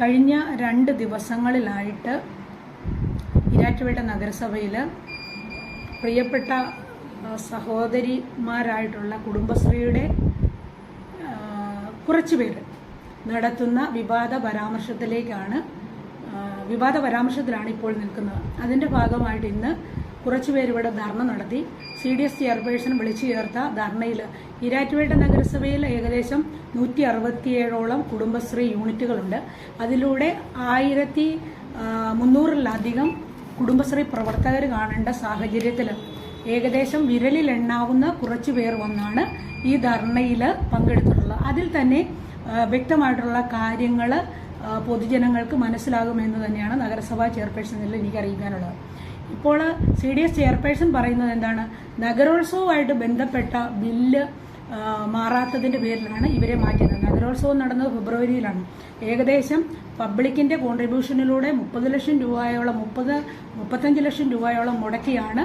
കഴിഞ്ഞ രണ്ട് ദിവസങ്ങളിലായിട്ട് ഇരാറ്റുപേട്ട നഗരസഭയിൽ പ്രിയപ്പെട്ട സഹോദരിമാരായിട്ടുള്ള കുടുംബശ്രീയുടെ കുറച്ച് പേര് നടത്തുന്ന വിവാദ പരാമർശത്തിലേക്കാണ് വിവാദ പരാമർശത്തിലാണ് ഇപ്പോൾ നിൽക്കുന്നത്. അതിന്റെ ഭാഗമായിട്ട് ഇന്ന് കുറച്ചുപേർ ഇവിടെ ധർണ നടത്തി. സി ഡി എസ് ചെയർപേഴ്സൺ വിളിച്ചു ചേർത്ത ധർണയിൽ ഇരാറ്റുപേട്ട നഗരസഭയിൽ ഏകദേശം നൂറ്റി അറുപത്തിയേഴോളം കുടുംബശ്രീ യൂണിറ്റുകളുണ്ട്. അതിലൂടെ ആയിരത്തി മുന്നൂറിലധികം കുടുംബശ്രീ പ്രവർത്തകർ കാണേണ്ട സാഹചര്യത്തിൽ ഏകദേശം വിരലിലെണ്ണാവുന്ന കുറച്ചു പേർ വന്നാണ് ഈ ധർണയിൽ പങ്കെടുത്തിട്ടുള്ളത്. അതിൽ തന്നെ വ്യക്തമായിട്ടുള്ള കാര്യങ്ങൾ പൊതുജനങ്ങൾക്ക് മനസ്സിലാകുമെന്ന് തന്നെയാണ് നഗരസഭാ ചെയർപേഴ്സണിൽ എനിക്ക് അറിയിക്കാനുള്ളത് ഇപ്പോൾ സി ഡി എസ് ചെയർപേഴ്സൺ പറയുന്നത് എന്താണ്? നഗരോത്സവമായിട്ട് ബന്ധപ്പെട്ട ബില്ല് മാറാത്തതിന്റെ പേരിലാണ് ഇവരെ മാറ്റിയത്. നഗരോത്സവം നടന്നത് ഫെബ്രുവരിയിലാണ്. ഏകദേശം പബ്ലിക്കിന്റെ കോൺട്രിബ്യൂഷനിലൂടെ മുപ്പത് ലക്ഷം രൂപയോളം മുപ്പത് മുപ്പത്തഞ്ച് ലക്ഷം രൂപയോളം മുടക്കിയാണ്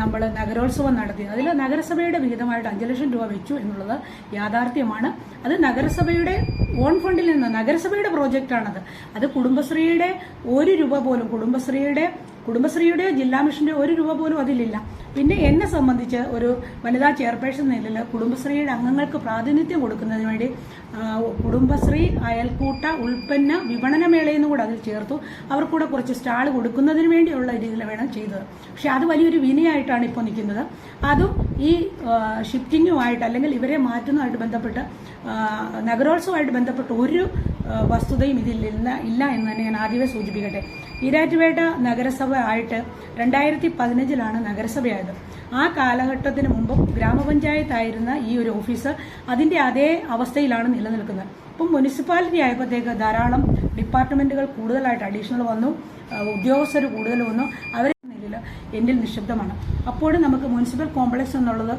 നമ്മൾ നഗരോത്സവം നടത്തിയത്. അതിൽ നഗരസഭയുടെ വിഹിതമായിട്ട് അഞ്ച് ലക്ഷം രൂപ വെച്ചു എന്നുള്ളത് യാഥാർത്ഥ്യമാണ്. അത് നഗരസഭയുടെ ഓൺ ഫണ്ടിൽ നിന്ന് നഗരസഭയുടെ പ്രോജക്റ്റാണത് അത് കുടുംബശ്രീയുടെ ഒരു രൂപ പോലും കുടുംബശ്രീയുടെ കുടുംബശ്രീയുടെ ജില്ലാ മിഷന്റെ ഒരു രൂപ പോലും അതിലില്ല. പിന്നെ എന്നെ സംബന്ധിച്ച് ഒരു വനിതാ ചെയർപേഴ്സൺ നിലയിൽ കുടുംബശ്രീയുടെ അംഗങ്ങൾക്ക് പ്രാതിനിധ്യം കൊടുക്കുന്നതിന് വേണ്ടി കുടുംബശ്രീ അയൽക്കൂട്ട ഉൽപ്പന്ന വിപണന മേളയെന്നും കൂടെ അതിൽ ചേർത്തു. അവർക്കൂടെ കുറച്ച് സ്റ്റാൾ കൊടുക്കുന്നതിന് വേണ്ടിയുള്ള രീതിയിൽ വേണം ചെയ്തത്. പക്ഷെ അത് വലിയൊരു വിനയായിട്ടാണ് ഇപ്പോൾ നിൽക്കുന്നത്. അതും ഈ ഷിഫ്റ്റിങ്ങുമായിട്ട് അല്ലെങ്കിൽ ഇവരെ മാറ്റുന്നതുമായിട്ട് ബന്ധപ്പെട്ട് നഗരോത്സവമായിട്ട് ബന്ധപ്പെട്ട് ഒരു വസ്തുതയും ഇതിൽ ഇല്ല ഇല്ല എന്ന് തന്നെ ഞാൻ ആദ്യമേ സൂചിപ്പിക്കട്ടെ. ഈരാറ്റുപേട്ട നഗരസഭ ആയിട്ട് രണ്ടായിരത്തി പതിനഞ്ചിലാണ് നഗരസഭയായത്. ആ കാലഘട്ടത്തിന് മുമ്പ് ഗ്രാമപഞ്ചായത്തായിരുന്ന ഈ ഒരു ഓഫീസ് അതിന്റെ അതേ അവസ്ഥയിലാണ് നിലനിൽക്കുന്നത്. ഇപ്പം മുനിസിപ്പാലിറ്റി ആയപ്പോഴത്തേക്ക് ധാരാളം ഡിപ്പാർട്ട്മെന്റുകൾ കൂടുതലായിട്ട് അഡീഷണൽ വന്നു ഉദ്യോഗസ്ഥർ കൂടുതൽ വന്നു. അവർ നിലയിൽ എന്നിൽ നിശബ്ദമാണ്. അപ്പോഴും നമുക്ക് മുനിസിപ്പൽ കോംപ്ലക്സ് എന്നുള്ളത്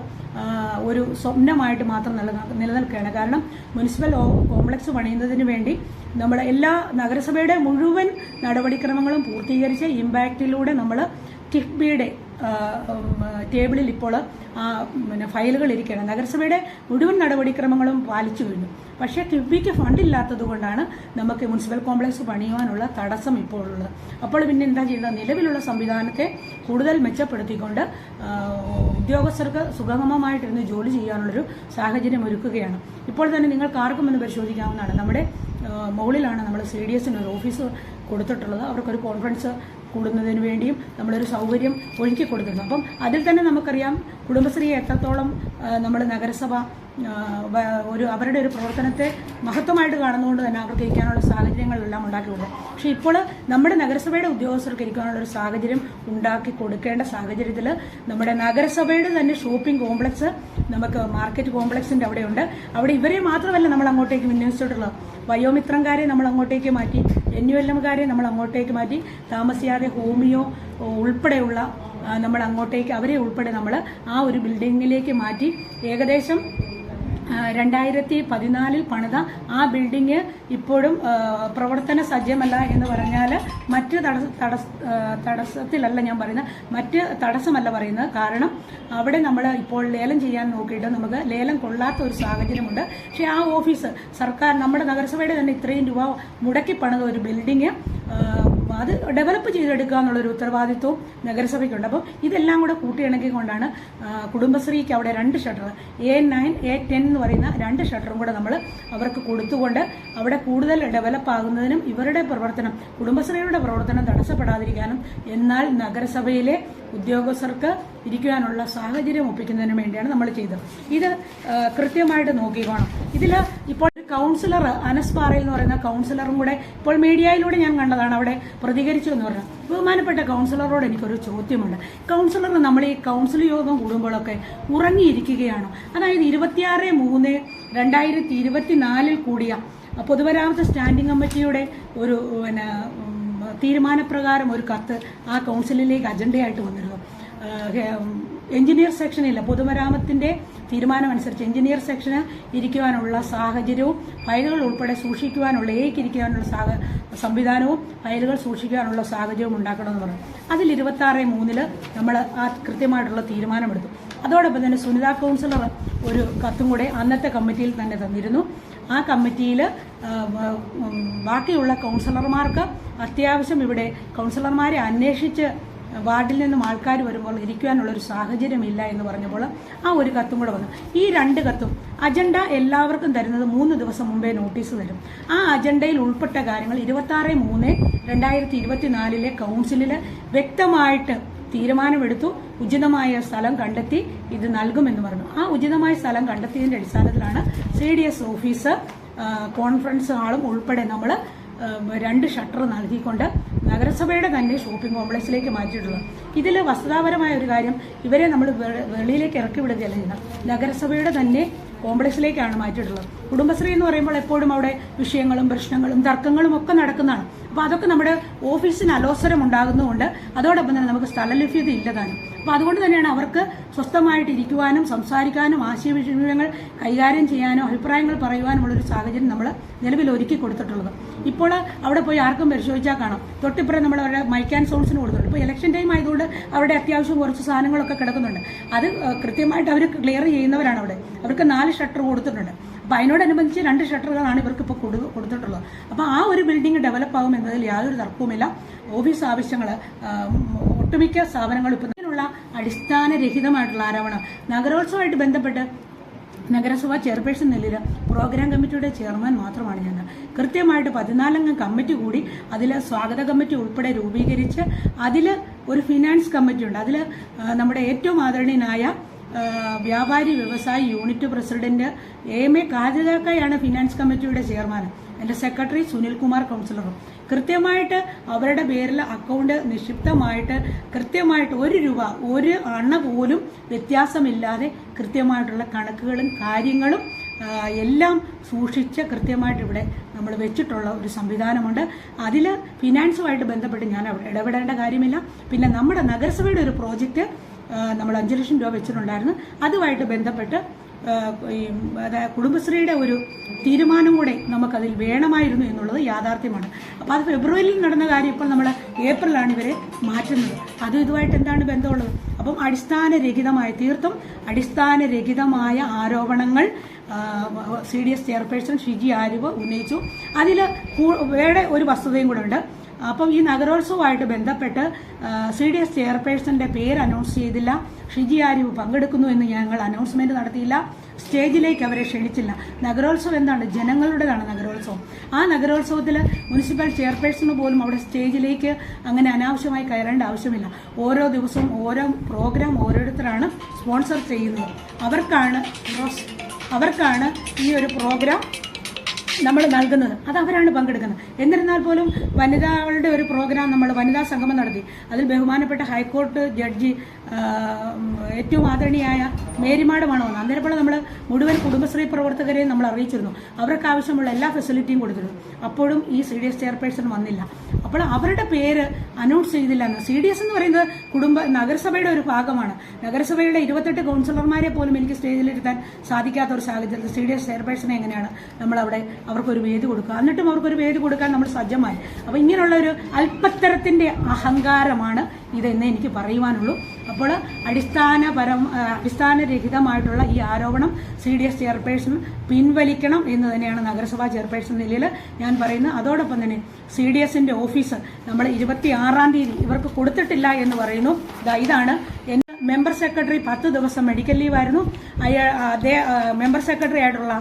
ഒരു സ്വപ്നമായിട്ട് മാത്രം നിലനിൽ- നിലനിൽക്കുകയാണ്. കാരണം മുനിസിപ്പൽ കോംപ്ലക്സ് പണിയുന്നതിന് വേണ്ടി നമ്മൾ എല്ലാ നഗരസഭയുടെ മുഴുവൻ നടപടിക്രമങ്ങളും പൂർത്തീകരിച്ച് ഇമ്പാക്റ്റിലൂടെ നമ്മൾ കിഫ്ബിയുടെ ടേബിളിൽ ഇപ്പോൾ പിന്നെ ഫയലുകൾ ഇരിക്കുകയാണ്. നഗരസഭയുടെ മുഴുവൻ നടപടിക്രമങ്ങളും പാലിച്ചു കഴിഞ്ഞു. പക്ഷേ കിഫ്ബിക്ക് ഫണ്ടില്ലാത്തത് കൊണ്ടാണ് നമുക്ക് മുനിസിപ്പൽ കോംപ്ലക്സ് പണിയുവാനുള്ള തടസ്സം ഇപ്പോൾ ഉള്ളത്. അപ്പോൾ പിന്നെ എന്താ ചെയ്യുന്നത് നിലവിലുള്ള സംവിധാനത്തെ കൂടുതൽ മെച്ചപ്പെടുത്തിക്കൊണ്ട് ഉദ്യോഗസ്ഥർക്ക് സുഗമമായിട്ടിരുന്ന് ജോലി ചെയ്യാനുള്ളൊരു സാഹചര്യം ഒരുക്കുകയാണ്. ഇപ്പോൾ തന്നെ നിങ്ങൾക്ക് ആർക്കും ഒന്ന് പരിശോധിക്കാവുന്നതാണ്. നമ്മുടെ മുകളിലാണ് നമ്മൾ സി ഡി എസിന് ഒരു ഓഫീസ് കൊടുത്തിട്ടുള്ളത്. അവർക്കൊരു കോൺഫിഡൻസ് കൂടുന്നതിന് വേണ്ടിയും നമ്മളൊരു സൗകര്യം ഒരുക്കി കൊടുത്തിരുന്നു. അപ്പം അതിൽ തന്നെ നമുക്കറിയാം കുടുംബശ്രീയെ എത്രത്തോളം നമ്മൾ നഗരസഭ ഒരു അവരുടെ ഒരു പ്രവർത്തനത്തെ മഹത്വമായിട്ട് കാണുന്നതുകൊണ്ട് തന്നെ അവർക്ക് ഇരിക്കാനുള്ള സാഹചര്യങ്ങളെല്ലാം ഉണ്ടാക്കി കൊടുക്കും പക്ഷെ ഇപ്പോൾ നമ്മുടെ നഗരസഭയുടെ ഉദ്യോഗസ്ഥർക്ക് ഇരിക്കാനുള്ള ഒരു സാഹചര്യം ഉണ്ടാക്കി കൊടുക്കേണ്ട സാഹചര്യത്തിൽ നമ്മുടെ നഗരസഭയുടെ തന്നെ ഷോപ്പിംഗ് കോംപ്ലക്സ് നമുക്ക് മാർക്കറ്റ് കോംപ്ലക്സിന്റെ അവിടെയുണ്ട്. അവിടെ ഇവരെ മാത്രമല്ല നമ്മൾ അങ്ങോട്ടേക്ക് വിന്യസിച്ചിട്ടുള്ളത്. വയോമിത്രംകാരെ നമ്മൾ അങ്ങോട്ടേക്ക് മാറ്റി എൻ യു നമ്മൾ അങ്ങോട്ടേക്ക് മാറ്റി താമസിയാതെ ഹോമിയോ ഉൾപ്പെടെയുള്ള നമ്മൾ അങ്ങോട്ടേക്ക് അവരെ ഉൾപ്പെടെ നമ്മൾ ആ ഒരു ബിൽഡിങ്ങിലേക്ക് മാറ്റി ഏകദേശം രണ്ടായിരത്തി പതിനാലിൽ പണിത ആ ബിൽഡിംഗ് ഇപ്പോഴും പ്രവർത്തന സജ്ജമല്ല എന്ന് പറഞ്ഞാൽ മറ്റ് തടസ്സ തടസ്സ തടസ്സത്തിലല്ല ഞാൻ പറയുന്നത്. മറ്റ് തടസ്സമല്ല പറയുന്നത്. കാരണം അവിടെ നമ്മൾ ഇപ്പോൾ ലേലം ചെയ്യാൻ നോക്കിയിട്ട് നമുക്ക് ലേലം കൊള്ളാത്ത ഒരു സാഹചര്യമുണ്ട്. പക്ഷേ ആ ഓഫീസ് സർക്കാർ നമ്മുടെ നഗരസഭയുടെ തന്നെ ഇത്രയും രൂപ മുടക്കി പണിത ഒരു ബിൽഡിങ് അത് ഡെവലപ്പ് ചെയ്തെടുക്കുക എന്നുള്ളൊരു ഉത്തരവാദിത്വവും നഗരസഭയ്ക്കുണ്ട്. അപ്പോൾ ഇതെല്ലാം കൂടെ കൂട്ടിയിണക്കി കൊണ്ടാണ് കുടുംബശ്രീക്ക് അവിടെ രണ്ട് shutter A nine A ten എന്ന് പറയുന്ന രണ്ട് ഷട്ടറും കൂടെ നമ്മൾ അവർക്ക് കൊടുത്തുകൊണ്ട് അവിടെ കൂടുതൽ ഡെവലപ്പ് ആകുന്നതിനും ഇവരുടെ പ്രവർത്തനം കുടുംബശ്രീയുടെ പ്രവർത്തനം തടസ്സപ്പെടാതിരിക്കാനും എന്നാൽ നഗരസഭയിലെ ഉദ്യോഗസ്ഥർക്ക് ഇരിക്കുവാനുള്ള സാഹചര്യം ഒപ്പിക്കുന്നതിന് വേണ്ടിയാണ് നമ്മൾ ചെയ്തത്. ഇത് കൃത്യമായിട്ട് നോക്കിക്കോണം. ഇതിൽ ഇപ്പോൾ കൗൺസിലർ അനസ് പാറയിൽ എന്ന് പറയുന്ന കൗൺസിലറും കൂടെ ഇപ്പോൾ മീഡിയയിലൂടെ ഞാൻ കണ്ടതാണ്. അവിടെ പ്രതികരിച്ചു എന്ന് പറഞ്ഞു. ബഹുമാനപ്പെട്ട കൗൺസിലറോട് എനിക്കൊരു ചോദ്യമുണ്ട്. കൗൺസിലർ നമ്മൾ ഈ കൗൺസിൽ യോഗം കൂടുമ്പോഴൊക്കെ ഉറങ്ങിയിരിക്കുകയാണോ. അതായത് ഇരുപത്തിയാറ് മൂന്ന് രണ്ടായിരത്തി ഇരുപത്തിനാലിൽ കൂടിയ പൊതുമരാമത്ത് സ്റ്റാൻഡിംഗ് കമ്മിറ്റിയുടെ ഒരു പിന്നെ തീരുമാനപ്രകാരം ഒരു കത്ത് ആ കൗൺസിലിലേക്ക് അജണ്ടയായിട്ട് വന്നിരുന്നു. എഞ്ചിനീയർ സെക്ഷനില്ല പൊതുമരാമത്തിന്റെ തീരുമാനമനുസരിച്ച് എഞ്ചിനീയർ സെക്ഷന് ഇരിക്കുവാനുള്ള സാഹചര്യവും ഫയലുകൾ ഉൾപ്പെടെ സൂക്ഷിക്കുവാനുള്ള എയ്ക്ക് ഇരിക്കുവാനുള്ള സംവിധാനവും ഫയലുകൾ സൂക്ഷിക്കാനുള്ള സാഹചര്യവും ഉണ്ടാക്കണമെന്ന് പറഞ്ഞു. അതിൽ ഇരുപത്തി ആറ് മൂന്നിൽ നമ്മൾ ആ കൃത്യമായിട്ടുള്ള തീരുമാനമെടുത്തു. അതോടൊപ്പം തന്നെ സുനിതാ കൗൺസിലർ ഒരു കത്തും കൂടെ അന്നത്തെ കമ്മിറ്റിയിൽ തന്നെ തന്നിരുന്നു. ആ കമ്മിറ്റിയിൽ ബാക്കിയുള്ള കൗൺസിലർമാർക്ക് അത്യാവശ്യം ഇവിടെ കൗൺസിലർമാരെ അന്വേഷിച്ച് വാർഡിൽ നിന്നും ആൾക്കാർ വരുമ്പോൾ ഇരിക്കുവാനുള്ളൊരു സാഹചര്യമില്ല എന്ന് പറഞ്ഞപ്പോൾ ആ ഒരു കത്തും കൂടെ വന്നു. ഈ രണ്ട് കത്തും അജണ്ട എല്ലാവർക്കും തരുന്നത് മൂന്ന് ദിവസം മുമ്പേ നോട്ടീസ് തരും. ആ അജണ്ടയിൽ ഉൾപ്പെട്ട കാര്യങ്ങൾ ഇരുപത്തി മൂന്ന് രണ്ടായിരത്തി ഇരുപത്തിനാലിലെ കൗൺസിലിൽ വ്യക്തമായിട്ട് തീരുമാനമെടുത്തു. ഉചിതമായ സ്ഥലം കണ്ടെത്തി ഇത് നൽകുമെന്ന് പറഞ്ഞു. ആ ഉചിതമായ സ്ഥലം കണ്ടെത്തിയതിന്റെ അടിസ്ഥാനത്തിലാണ് C D S office conference ഹാളും ഉൾപ്പെടെ നമ്മൾ രണ്ട് ഷട്ടർ നൽകിക്കൊണ്ട് നഗരസഭയുടെ തന്നെ ഷോപ്പിംഗ് കോംപ്ലക്സിലേക്ക് മാറ്റിയിട്ടുള്ളത്. ഇതിൽ വസ്തുതാപരമായ ഒരു കാര്യം ഇവരെ നമ്മൾ വെളിയിലേക്ക് ഇറക്കി വിടുകയല്ല ചെയ്യുന്നത്. നഗരസഭയുടെ തന്നെ കോംപ്ലക്സിലേക്കാണ് മാറ്റിയിട്ടുള്ളത്. കുടുംബശ്രീ എന്ന് പറയുമ്പോൾ എപ്പോഴും അവിടെ വിഷയങ്ങളും പ്രശ്നങ്ങളും തർക്കങ്ങളും ഒക്കെ നടക്കുന്നതാണ്. അപ്പോൾ അതൊക്കെ നമ്മുടെ ഓഫീസിന് അലോസരം ഉണ്ടാകുന്നതുകൊണ്ട് അതോടൊപ്പം തന്നെ നമുക്ക് സ്ഥലലഭ്യത ഇല്ലതാണ്. അപ്പോൾ അതുകൊണ്ട് തന്നെയാണ് അവർക്ക് സ്വസ്ഥമായിട്ട് ഇരിക്കുവാനും സംസാരിക്കാനും ആശയവിനിമയങ്ങൾ കൈകാര്യം ചെയ്യാനും അഭിപ്രായങ്ങൾ പറയുവാനുമുള്ള ഒരു സാഹചര്യം നമ്മൾ നിലവിൽ ഒരുക്കി കൊടുത്തിട്ടുള്ളത്. ഇപ്പോൾ അവിടെ പോയി ആർക്കും പരിശോധിച്ചാൽ കാണാം. തൊട്ടിപ്പുറം നമ്മൾ അവരുടെ മൈക്ക് ആൻഡ് സൗണ്ട്സിന് കൊടുത്തിട്ടുണ്ട്. ഇപ്പോൾ ഇലക്ഷൻ ടൈം ആയതുകൊണ്ട് അവരുടെ അത്യാവശ്യം കുറച്ച് സാധനങ്ങളൊക്കെ കിടക്കുന്നുണ്ട്. അത് കൃത്യമായിട്ട് അവർ ക്ലിയർ ചെയ്യുന്നവരാണ് അവിടെ. അവർക്ക് നാല് ഷട്ടർ കൊടുത്തിട്ടുണ്ട്. അപ്പോൾ അതിനോടനുബന്ധിച്ച് രണ്ട് ഷട്ടറുകളാണ് ഇവർക്ക് ഇപ്പോൾ കൊടു കൊടുത്തിട്ടുള്ളത്. അപ്പോൾ ആ ഒരു ബിൽഡിംഗ് ഡെവലപ്പ് ആകും എന്നതിൽ യാതൊരു തർക്കവുമില്ല. ഓഫീസ് ആവശ്യങ്ങൾ ഒട്ടുമിക്ക സ്ഥാപനങ്ങളും ഇപ്പോൾ ഇതിനുള്ള അടിസ്ഥാനരഹിതമായിട്ടുള്ള ആരോപണം നഗരോത്സവമായിട്ട് ബന്ധപ്പെട്ട് നഗരസഭാ ചെയർപേഴ്സൺ നിലയിൽ പ്രോഗ്രാം കമ്മിറ്റിയുടെ ചെയർമാൻ മാത്രമാണ് ഞാൻ. കൃത്യമായിട്ട് പതിനാലംഗം കമ്മിറ്റി കൂടി അതിൽ സ്വാഗത കമ്മിറ്റി ഉൾപ്പെടെ രൂപീകരിച്ച് അതിൽ ഒരു ഫിനാൻസ് കമ്മിറ്റി ഉണ്ട്. അതിൽ നമ്മുടെ ഏറ്റവും ആദരണീയനായ വ്യാപാരി വ്യവസായി യൂണിറ്റ് പ്രസിഡന്റ് എ എം കാതികാക്കയാണ് ഫിനാൻസ് കമ്മിറ്റിയുടെ ചെയർമാൻ. എന്റെ സെക്രട്ടറി സുനിൽകുമാർ കൗൺസിലറും കൃത്യമായിട്ട് അവരുടെ പേരിൽ അക്കൗണ്ട് നിക്ഷിപ്തമായിട്ട് കൃത്യമായിട്ട് ഒരു രൂപ ഒരു അണ പോലും വ്യത്യാസമില്ലാതെ കൃത്യമായിട്ടുള്ള കണക്കുകളും കാര്യങ്ങളും എല്ലാം സൂക്ഷിച്ച് കൃത്യമായിട്ട് ഇവിടെ നമ്മൾ വെച്ചിട്ടുള്ള ഒരു സംവിധാനമുണ്ട്. അതിൽ ഫിനാൻസുമായിട്ട് ബന്ധപ്പെട്ട് ഞാൻ ഇടപെടേണ്ട കാര്യമില്ല. പിന്നെ നമ്മുടെ നഗരസഭയുടെ ഒരു പ്രോജക്റ്റ് നമ്മൾ അഞ്ച് ലക്ഷം രൂപ വെച്ചിട്ടുണ്ടായിരുന്നു. അതുമായിട്ട് ബന്ധപ്പെട്ട് ഈ കുടുംബശ്രീയുടെ ഒരു തീരുമാനം കൂടെ നമുക്കതിൽ വേണമായിരുന്നു എന്നുള്ളത് യാഥാർത്ഥ്യമാണ്. അപ്പോൾ അത് ഫെബ്രുവരിയിൽ നടന്ന കാര്യം ഇപ്പോൾ നമ്മൾ ഏപ്രിലാണ് ഇവരെ മാറ്റുന്നത്. അതും ഇതുമായിട്ട് എന്താണ് ബന്ധമുള്ളത്? അപ്പം അടിസ്ഥാനരഹിതമായ തീർത്തും അടിസ്ഥാനരഹിതമായ ആരോപണങ്ങൾ C D S chairperson Shiji ആരിവ് ഉന്നയിച്ചു. അതിൽ വേറെ ഒരു വസ്തുതയും കൂടെ ഉണ്ട്. അപ്പം ഈ നഗരോത്സവമായിട്ട് ബന്ധപ്പെട്ട് സി ഡി എസ് ചെയർപേഴ്സന്റെ പേര് അനൗൺസ് ചെയ്തില്ല. ഷിജി ആരിവ് പങ്കെടുക്കുന്നു എന്ന് ഞങ്ങൾ അനൗൺസ്മെന്റ് നടത്തിയില്ല. സ്റ്റേജിലേക്ക് അവരെ ക്ഷണിച്ചില്ല. നഗരോത്സവം എന്താണ്? ജനങ്ങളുടേതാണ് നഗരോത്സവം. ആ നഗരോത്സവത്തിൽ മുനിസിപ്പൽ ചെയർപേഴ്സണ് പോലും അവിടെ സ്റ്റേജിലേക്ക് അങ്ങനെ അനാവശ്യമായി കയറേണ്ട ആവശ്യമില്ല. ഓരോ ദിവസവും ഓരോ പ്രോഗ്രാം ഓരോരുത്തരാണ് സ്പോൺസർ ചെയ്യുന്നത്. അവർക്കാണ് അവർക്കാണ് ഈ ഒരു പ്രോഗ്രാം നമ്മൾ നൽകുന്നത്. അത് അവരാണ് പങ്കെടുക്കുന്നത്. എന്നിരുന്നാൽ പോലും വനിതകളുടെ ഒരു പ്രോഗ്രാം നമ്മൾ വനിതാ സംഗമം നടത്തി. അതിൽ ബഹുമാനപ്പെട്ട ഹൈക്കോടതി ജഡ്ജി ഏറ്റവും ആദരണീയായ മേരിമാഡമാണ് അന്നേരപ്പോൾ നമ്മൾ മുഴുവൻ കുടുംബശ്രീ പ്രവർത്തകരെയും നമ്മൾ അറിയിച്ചിരുന്നു. അവർക്ക് ആവശ്യമുള്ള എല്ലാ ഫെസിലിറ്റിയും കൊടുത്തിരുന്നു. അപ്പോഴും ഈ സി ഡി എസ് ചെയർപേഴ്സൺ വന്നില്ല. അപ്പോൾ അവരുടെ പേര് അനൗൺസ് ചെയ്തില്ല എന്ന്. സി ഡി എസ് എന്ന് പറയുന്നത് കുടുംബ നഗരസഭയുടെ ഒരു ഭാഗമാണ്. നഗരസഭയുടെ ഇരുപത്തെട്ട് കൗൺസിലർമാരെ പോലും എനിക്ക് സ്റ്റേജിലിരുത്താൻ സാധിക്കാത്ത ഒരു സാഹചര്യത്തിൽ സി ഡി എസ് ചെയർപേഴ്സണെ എങ്ങനെയാണ് നമ്മളവിടെ അവർക്കൊരു വേദി കൊടുക്കുക. എന്നിട്ടും അവർക്കൊരു വേദി കൊടുക്കാൻ നമ്മൾ സജ്ജമായി. അപ്പോൾ ഇങ്ങനെയുള്ള ഒരു അല്പത്തരത്തിന്റെ അഹങ്കാരമാണ് ഇതെന്ന് എനിക്ക് പറയുവാനുള്ളൂ. അപ്പോൾ അടിസ്ഥാനപരം അടിസ്ഥാനരഹിതമായിട്ടുള്ള ഈ ആരോപണം സി ഡി എസ് ചെയർപേഴ്സൺ പിൻവലിക്കണം എന്ന് തന്നെയാണ് നഗരസഭാ ചെയർപേഴ്സൺ നിലയിൽ ഞാൻ പറയുന്നത്. അതോടൊപ്പം തന്നെ സി ഡി എസിന്റെ ഓഫീസ് നമ്മൾ ഇരുപത്തി ആറാം തീയതി ഇവർക്ക് കൊടുത്തിട്ടില്ല എന്ന് പറയുന്നു. ഇതാണ് മെമ്പർ സെക്രട്ടറി പത്ത് ദിവസം മെഡിക്കൽ ലീവായിരുന്നു. അയാൾ മെമ്പർ സെക്രട്ടറി ആയിട്ടുള്ള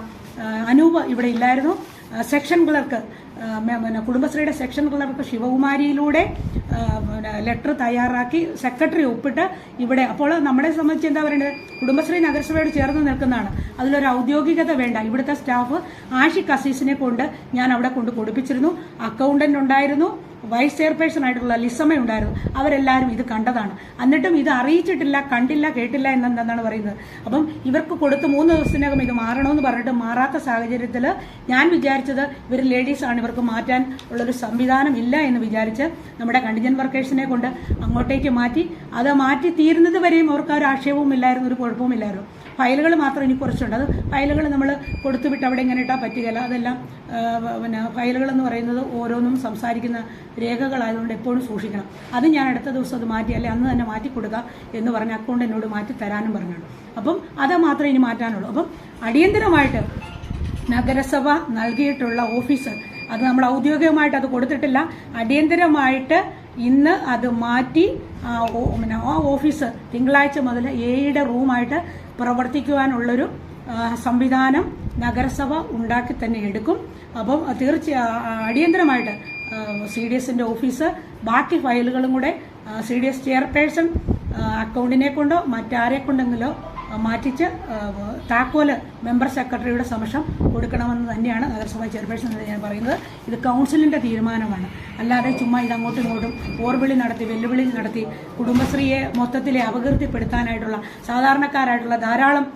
അനൂപ് ഇവിടെ ഇല്ലായിരുന്നു. സെക്ഷൻ ക്ലർക്ക് പിന്നെ കുടുംബശ്രീയുടെ സെക്ഷൻ ക്ലർക്ക് ശിവകുമാരിയിലൂടെ ലെറ്റർ തയ്യാറാക്കി സെക്രട്ടറി ഒപ്പിട്ട് ഇവിടെ അപ്പോൾ നമ്മളെ സംബന്ധിച്ച് എന്താ പറയുന്നത് കുടുംബശ്രീ നഗരസഭയോട് ചേർന്ന് നിൽക്കുന്നതാണ്. അതിലൊരു ഔദ്യോഗികത വേണ്ട. ഇവിടുത്തെ സ്റ്റാഫ് ആഷിഖ് അസീസിനെ കൊണ്ട് ഞാൻ അവിടെ കൊണ്ട് കൊടുപ്പിച്ചിരുന്നു. അക്കൗണ്ടന്റ് ഉണ്ടായിരുന്നു വൈസ് ചെയർപേഴ്സൺ ആയിട്ടുള്ള ലിസമ്മ ഉണ്ടായിരുന്നു. അവരെല്ലാവരും ഇത് കണ്ടതാണ്. എന്നിട്ടും ഇത് അറിയിച്ചിട്ടില്ല കണ്ടില്ല കേട്ടില്ല എന്നെന്താണ് പറയുന്നത്. അപ്പം ഇവർക്ക് കൊടുത്ത് മൂന്ന് ദിവസത്തിനകം ഇത് മാറണമെന്ന് പറഞ്ഞിട്ട് മാറാത്ത സാഹചര്യത്തിൽ ഞാൻ വിചാരിച്ചത് ഇവർ ലേഡീസാണ് ഇവർക്ക് മാറ്റാൻ ഉള്ളൊരു സംവിധാനം ഇല്ല എന്ന് വിചാരിച്ച് നമ്മുടെ കണ്ടിജൻ വർക്കേഴ്സിനെ കൊണ്ട് അങ്ങോട്ടേക്ക് മാറ്റി. അത് മാറ്റി തീരുന്നത് വരെയും അവർക്ക് ഒരു ആക്ഷേപവും ഇല്ലായിരുന്നു ഒരു കുഴപ്പവും ഇല്ലായിരുന്നു ഫയലുകൾ മാത്രം ഇനി കുറച്ചുണ്ട്. അത് ഫയലുകൾ നമ്മൾ കൊടുത്തുവിട്ട് അവിടെ ഇങ്ങനെ ഇട്ടാൽ പറ്റുകയില്ല. അതെല്ലാം പിന്നെ ഫയലുകൾ എന്ന് പറയുന്നത് ഓരോന്നും സംസാരിക്കുന്ന രേഖകളായതുകൊണ്ട് എപ്പോഴും സൂക്ഷിക്കണം. അത് ഞാൻ അടുത്ത ദിവസം അത് മാറ്റി അല്ലെ അന്ന് തന്നെ മാറ്റി കൊടുക്കുക എന്ന് പറഞ്ഞ അക്കൗണ്ട് എന്നോട് മാറ്റി തരാനും പറഞ്ഞാണ്. അപ്പം അത് മാത്രമേ ഇനി മാറ്റാനുള്ളൂ. അപ്പം അടിയന്തരമായിട്ട് നഗരസഭ നൽകിയിട്ടുള്ള ഓഫീസർ അത് നമ്മൾ ഔദ്യോഗികമായിട്ട് അത് കൊടുത്തിട്ടില്ല. അടിയന്തരമായിട്ട് ഇന്ന് അത് മാറ്റി പിന്നെ ആ ഓഫീസ് തിങ്കളാഴ്ച മുതൽ എയുടെ റൂമായിട്ട് പ്രവർത്തിക്കുവാനുള്ളൊരു സംവിധാനം നഗരസഭ ഉണ്ടാക്കി തന്നെ എടുക്കും. അപ്പം തീർച്ച അടിയന്തരമായിട്ട് സി ഡി എസിന്റെ ഓഫീസ് ബാക്കി ഫയലുകളും കൂടെ സി ഡി എസ് ചെയർപേഴ്സൺ അക്കൗണ്ടിനെ കൊണ്ടോ മറ്റാരെ കൊണ്ടെങ്കിലോ മാറ്റിച്ച് താക്കോൽ മെമ്പർ സെക്രട്ടറിയുടെ സമക്ഷം കൊടുക്കണമെന്ന് തന്നെയാണ് നഗരസഭാ ചെയർപേഴ്സൺ എന്ന് ഞാൻ പറയുന്നത്. ഇത് കൗൺസിലിന്റെ തീരുമാനമാണ്. അല്ലാതെ ചുമ്മാ ഇത് ഇങ്ങോട്ടും ഓർവിളി നടത്തി വെല്ലുവിളി നടത്തി കുടുംബശ്രീയെ മൊത്തത്തിലെ അപകീർത്തിപ്പെടുത്താനായിട്ടുള്ള സാധാരണക്കാരായിട്ടുള്ള ധാരാളം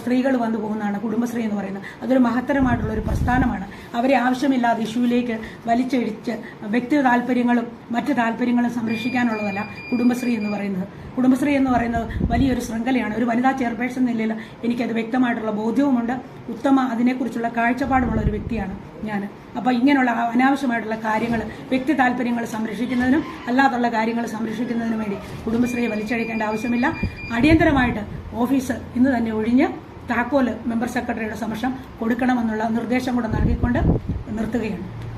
സ്ത്രീകൾ വന്നു പോകുന്നതാണ് കുടുംബശ്രീ എന്ന് പറയുന്നത്. അതൊരു മഹത്തരമായിട്ടുള്ള ഒരു പ്രസ്ഥാനമാണ്. അവരെ ആവശ്യമില്ലാതെ ഇഷ്യൂവിലേക്ക് വലിച്ചഴിച്ച് വ്യക്തി താല്പര്യങ്ങളും മറ്റ് താല്പര്യങ്ങളും സംരക്ഷിക്കാനുള്ളതല്ല കുടുംബശ്രീ എന്ന് പറയുന്നത്. കുടുംബശ്രീ എന്ന് പറയുന്നത് വലിയൊരു ശൃംഖലയാണ്. ഒരു വനിതാ ചെയർപേഴ്സൺ നിലയിൽ എനിക്കത് വ്യക്തമായിട്ടുള്ള ബോധ്യവുമുണ്ട്. ഉത്തമ അതിനെക്കുറിച്ചുള്ള കാഴ്ചപ്പാടുമുള്ള ഒരു വ്യക്തിയാണ് ഞാൻ അപ്പോൾ ഇങ്ങനെയുള്ള അനാവശ്യമായിട്ടുള്ള കാര്യങ്ങൾ വ്യക്തി താല്പര്യങ്ങൾ സംരക്ഷിക്കുന്നതിനും അല്ലാതുള്ള കാര്യങ്ങൾ സംരക്ഷിക്കുന്നതിനും വേണ്ടി കുടുംബശ്രീയെ വലിച്ചഴിക്കേണ്ട ആവശ്യമില്ല. അടിയന്തരമായിട്ട് ഓഫീസ് ഇന്ന് തന്നെ ഒഴിഞ്ഞ് താക്കോൽ മെമ്പർ സെക്രട്ടറിയുടെ സമക്ഷം കൊടുക്കണമെന്നുള്ള നിർദ്ദേശം കൂടെ നൽകിക്കൊണ്ട് നിർത്തുകയാണ്.